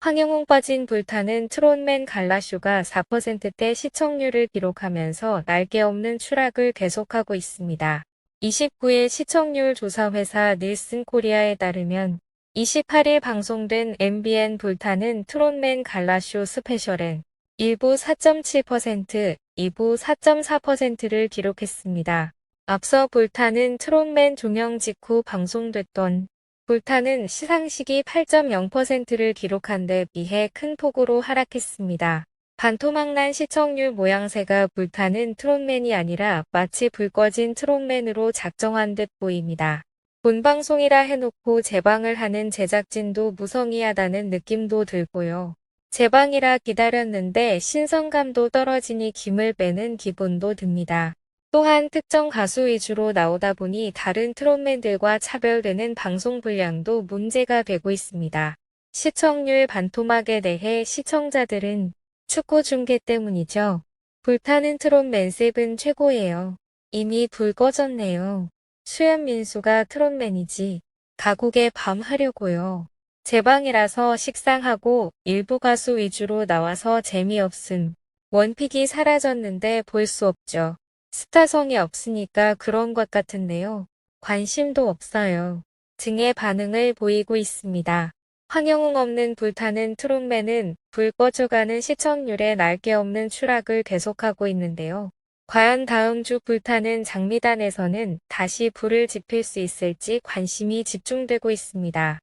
황영웅 빠진 불타는 트롯맨 갈라쇼가 4%대 시청률을 기록하면서 날개 없는 추락을 계속하고 있습니다. 29일 시청률 조사 회사 닐슨 코리아에 따르면 28일 방송된 MBN 불타는 트롯맨 갈라쇼 스페셜은 1부 4.7%, 2부 4.4%를 기록했습니다. 앞서 불타는 트롯맨 종영 직후 방송됐던 불타는 시상식이 8.0%를 기록한 데 비해 큰 폭으로 하락했습니다. 반토막난 시청률 모양새가 불타는 트롯맨이 아니라 마치 불 꺼진 트롯맨으로 작정한 듯 보입니다. 본방송이라 해놓고 재방을 하는 제작진도 무성의하다는 느낌도 들고요. 재방이라 기다렸는데 신선감도 떨어지니 김을 빼는 기분도 듭니다. 또한 특정 가수 위주로 나오다 보니 다른 트롯맨들과 차별되는 방송 분량도 문제가 되고 있습니다. 시청률 반토막에 대해 시청자들은 축구 중계 때문이죠. 불타는 트롯맨 세븐 최고예요. 이미 불 꺼졌네요. 수연민수가 트롯맨이지. 가곡의 밤 하려고요. 제 방이라서 식상하고 일부 가수 위주로 나와서 재미없음. 원픽이 사라졌는데 볼 수 없죠. 스타성이 없으니까 그런 것 같은데요. 관심도 없어요. 등의 반응을 보이고 있습니다. 황영웅 없는 불타는 트롯맨은 불 꺼져가는 시청률에 날개 없는 추락을 계속하고 있는데요. 과연 다음 주 불타는 장미단에서는 다시 불을 지필 수 있을지 관심이 집중되고 있습니다.